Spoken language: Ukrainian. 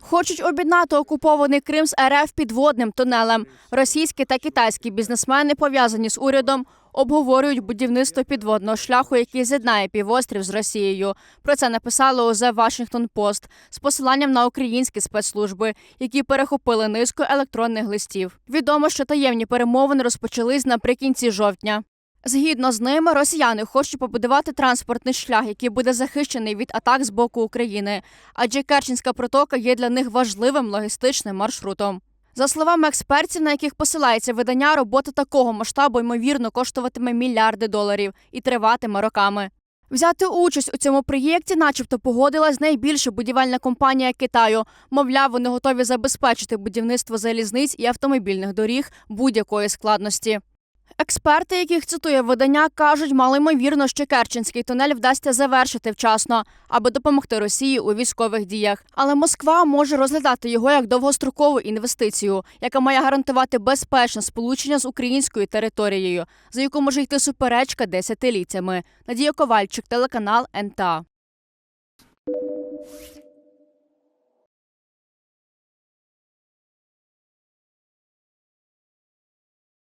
Хочуть об'єднати окупований Крим з РФ підводним тунелем. Російські та китайські бізнесмени, пов'язані з урядом, обговорюють будівництво підводного шляху, який з'єднає півострів з Росією. Про це написали у The Washington Post з посиланням на українські спецслужби, які перехопили низку електронних листів. Відомо, що таємні перемовини розпочались наприкінці жовтня. Згідно з ними, росіяни хочуть побудувати транспортний шлях, який буде захищений від атак з боку України, адже Керченська протока є для них важливим логістичним маршрутом. За словами експертів, на яких посилається видання, робота такого масштабу ймовірно коштуватиме мільярди доларів і триватиме роками. Взяти участь у цьому проєкті, начебто, погодилась найбільша будівельна компанія Китаю. Мовляв, вони готові забезпечити будівництво залізниць і автомобільних доріг будь-якої складності. Експерти, яких цитує видання, кажуть, малоймовірно, що Керченський тунель вдасться завершити вчасно, аби допомогти Росії у військових діях. Але Москва може розглядати його як довгострокову інвестицію, яка має гарантувати безпечне сполучення з українською територією, за яку може йти суперечка десятиліттями. Надія Ковальчик, телеканал НТА.